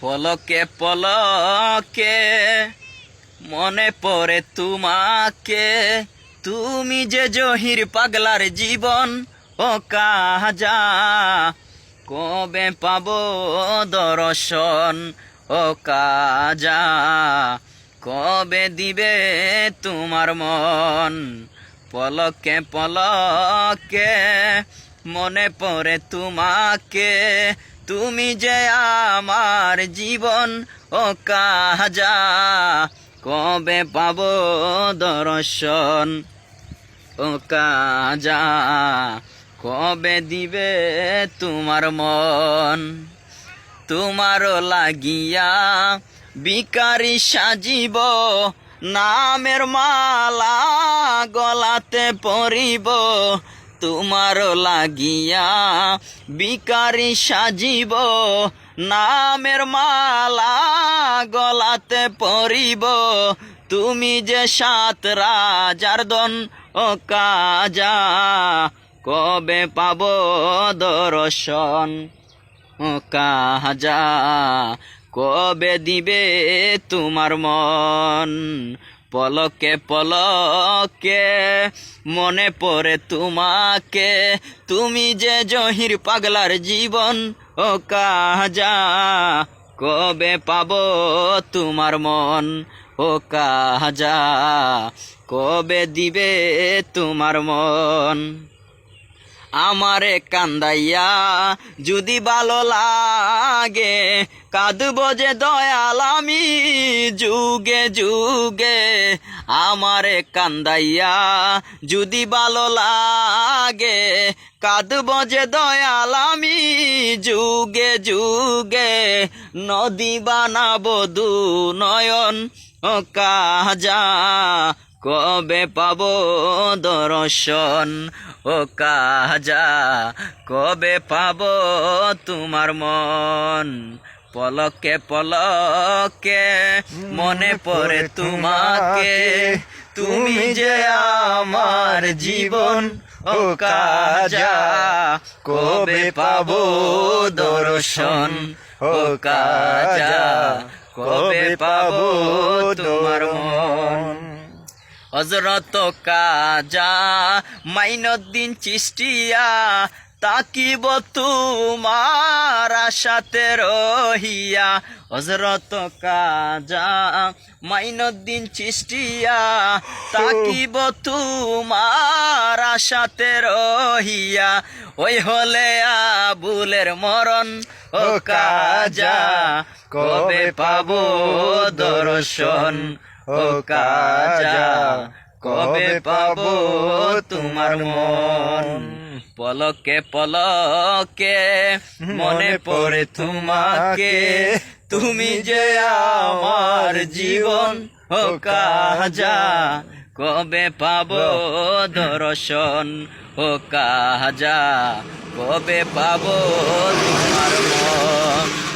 পলকে পলকে, মনে পড়ে তোমাকে। তুমি যে জহির পাগলার জীবন, ও কাজা কবে পাব দর্শন, ও কাজা কবে দিবে তোমার মন? পলকে পলকে, মনে পড়ে তোমাকে। তুমি যে আমার জীবন ও কাজা, কবে পাব দর্শন ও কাজা? কবে দিবে তোমার মন? তোমার লাগিয়া বিকারি সাজিব, নামের মালা গলাতে পরিব তোমারও লাগিয়া বিকারি সাজিব, নামের মালা গলাতে পরিব। তুমি যে সাত রাজার দন ও কাজা, কবে পাব দর্শন ও কাজা? কবে দিবে তোমার মন? পলকে পলকে, মনে পড়ে তোমাকে। তুমি যে জহির পাগলার জীবন, ও কাজা, কবে পাব তোমার মন, ও কাজা? কবে দিবে তোমার মন? আমারে কান্দাইয়া যদি ভালো লাগে, কাঁদব যে দয়াল আমি যুগে যুগে। আমারে কান্দাইয়া যদি ভালো লাগে, কাঁদব যে দয়াল আমি যুগে যুগে। নদী বানাবো দু নয়ন কাজা কবে পাবো দর্শন? ও কাজা কবে পাবো তোমার মন? পলকে পলকে মনে পড়ে তোমাকে। তুমি যে আমার জীবন, ও কাজা কবে পাবো দর্শন? ও কাজা কবে পাবো তোমার মন? হজরত কাজা মাইনদ্দিন চিষ্টিয়া তাকিব তোমার আশাতে রহিয়া। হজরত কাজা মাইনদ্দিন চিষ্টিয়া তাকিব তোমার আশাতে রহিয়া। ওই হলে আবুলের মরণ, ও কাজা, কবে পাবো দর্শন? ও কাজা কবে পাবো তোমার মন? পলকে পলকে মনে পড়ে তোমাকে। তুমি যে আমার জীবন, ও কাজা কবে পাবো দর্শন? ও কাজা কবে পাবো তোমার মন?